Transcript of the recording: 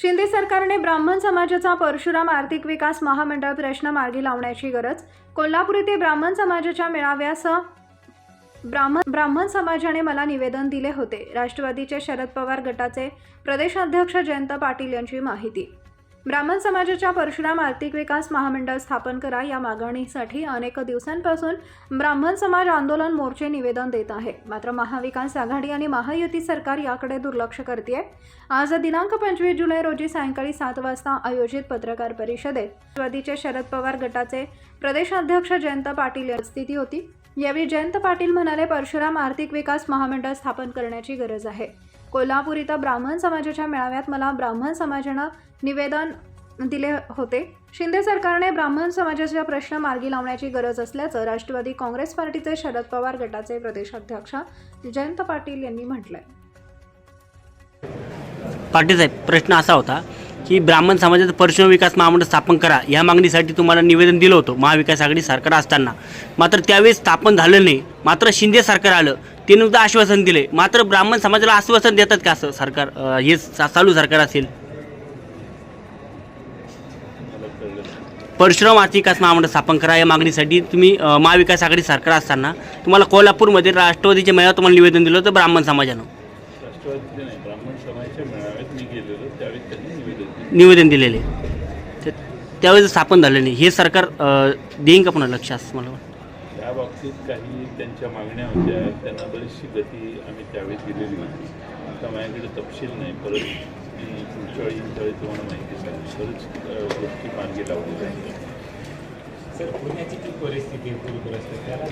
शिंदे सरकारने ब्राह्मण समाजाचा परशुराम आर्थिक विकास महामंडळ प्रश्न मार्गी लावण्याची गरज कोल्हापूर येथे ब्राह्मण समाजाच्या मेळाव्यास ब्राह्मण ब्राह्मण समाजाने मला निवेदन दिले होते. राष्ट्रवादीचे शरद पवार गटाचे प्रदेशाध्यक्ष जयंत पाटील यांची माहिती. ब्राह्मण समाजाच्या परशुराम आर्थिक विकास महामंडळ स्थापन करा या मागणीसाठी अनेक दिवसांपासून ब्राह्मण समाज आंदोलन मोर्चे निवेदन देत आहे. मात्र महाविकास आघाडी आणि महायुती सरकार याकडे दुर्लक्ष करते आज दिनांक पंचवीस जुलै रोजी सायंकाळी सात वाजता आयोजित पत्रकार परिषदेत राष्ट्रवादीचे शरद पवार गटाचे प्रदेशाध्यक्ष जयंत पाटील उपस्थिती स्थिती होती. यावेळी जयंत पाटील म्हणाले परशुराम आर्थिक विकास महामंडळ स्थापन करण्याची गरज आहे. कोल्हापूर इथं ब्राह्मण समाजाच्या मेळाव्यात मला ब्राह्मण समाजानं निवेदन दिले होते. शिंदे सरकारने ब्राह्मण समाजाचा प्रश्न मार्गी लावण्याची गरज असल्याचं राष्ट्रवादी काँग्रेस पार्टीचे शरद पवार गटाचे प्रदेशाध्यक्ष जयंत पाटील यांनी म्हटलंय. पाटील साहेब प्रश्न असा होता की ब्राह्मण समाजाचं परशुराम विकास महामंडळ स्थापन करा या मागणीसाठी तुम्हाला निवेदन दिलं होतं महाविकास आघाडी सरकार असताना. मात्र त्यावेळेस स्थापन झालं नाही मात्र शिंदे सरकार आलं. ते नुकतं आश्वासन दिले. मात्र ब्राह्मण समाजाला आश्वासन देतात का असं सरकार हे चालू सरकार असेल? परशुराम आर्थिक विकास महामंडळ स्थापन करा या मागणीसाठी तुम्ही महाविकास आघाडी सरकार असताना तुम्हाला कोल्हापूरमध्ये राष्ट्रवादीच्या मेळाव्यात तुम्हाला निवेदन दिलं होतं ब्राह्मण समाजानं. निवेदन दिलं. निवेदन दिलेले. त्यावेळेस स्थापन झालं नाही. हे सरकार देईन का पुन्हा लक्ष असं मला वाटतं त्या बाबतीत काही त्यांच्या मागण्या होत्या त्यांना बरीचशी गती आम्ही त्यावेळी दिलेली होती. आता माझ्याकडे तपशील नाही परत मी पुढच्या वेळी त्यावेळी तुम्हाला माहिती सांगेल बरेच गोष्टी मार्गी लावली जाईल सर पुण्याची जी परिस्थिती पूरग्रस्त त्याला